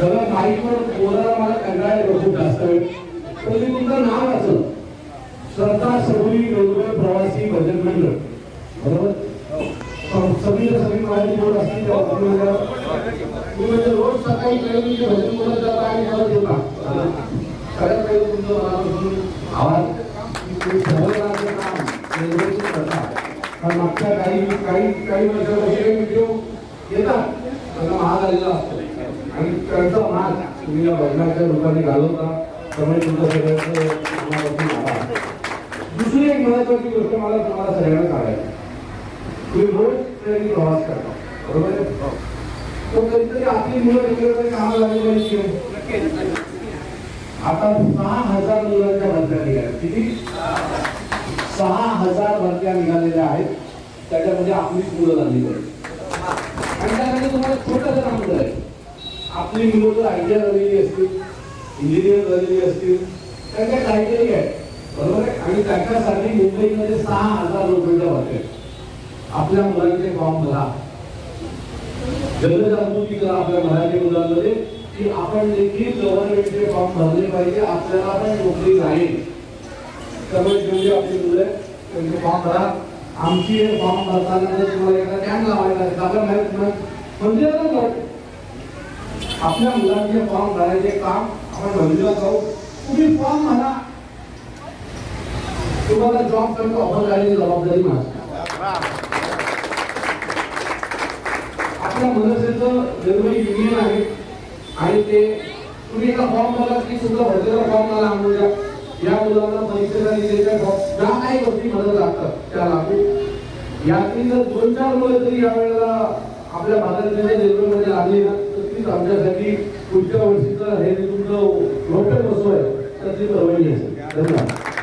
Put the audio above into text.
सगळं माईकवर बोलायला मला कंटाळा येतो खूप जास्त वेळ. तर मी तुमचं नाव वाचलं श्रद्धा सगळी रेल्वे प्रवासी भजन मंडळ. बरोबर? सगळी सगळी माहिती बोल असतील त्या म्हणजे रोज सकाळी कळवून भजन बोलत जाता आणि मला देता सगळ्यात पहिले तुमचं मनापासून आवाज. काम कारण मागच्या काही काही काही वर्षापासून व्हिडिओ येतात. त्यांना महाग आलेला असतो. आणि त्यांचा महाग. तुम्ही या भजनाच्या रूपाने घालवता त्यामुळे तुमचं सगळ्यांचं दुसरी एक महत्वाची गोष्ट मला तुम्हाला सगळ्यांना सांगायची तुम्ही रोज ट्रेननी प्रवास करता बरोबर आहे? तो कधीतरी आपली मुलं तिकडे तरी कामाला लागली पाहिजे? आता सहा हजार मुलांच्या भरत्या निघाल्या. किती? सहा हजार भरत्या निघालेल्या आहेत. त्याच्यामध्ये आपलीच मुलं लागली पाहिजे. आणि त्यासाठी तुम्हाला छोटंसं काम करायचं आपली मुलं जर आय टी आय झालेली असतील इंजिनियर झालेली असतील त्यांच्या काहीतरी आहे बरोबर आहे? आणि त्याच्यासाठी मुंबईमध्ये सहा हजार रुपयाच्या भरत्या आपल्या मुलांचे फॉर्म भरा. जनजागृती करा आपल्या मराठी मुलांमध्ये की आपण देखील गव्हर्नमेंटचे फॉर्म भरले पाहिजे आपल्याला पण नोकरी राहील त्यामुळे जेवढी आपली मुलं आहेत, त्यांचे फॉर्म भरा. आमची हे फॉर्म भरताना जर एका कॅम्प लावायचा आहे आपल्या माहीत नाही. म्हणजे जाऊ आपल्या मुलांचे फॉर्म भरायचे काम आपण मंदिरात जाऊ. तुम्ही फॉर्म म्हणा. तुम्हाला जॉब करतो ऑफर करायची जबाबदारी माझी. आपल्या मनसेचं रेल्वे युनियन आहे आणि ते तुम्ही एका फॉर्म भरला की तुमचा भरलेला फॉर्म मला आणून द्या. परीक्षेला ज्या काही गोष्टी मदत लागतात त्या लागू यातील जर दोन चार मुलं तरी या वेळेला आपल्या भागातल्या रेल्वेमध्ये लागली ना तर तीच आमच्यासाठी पुढच्या वर्षीचं हे जे तुमचं रोपे आहे तर ती परवानगी असेल. धन्यवाद.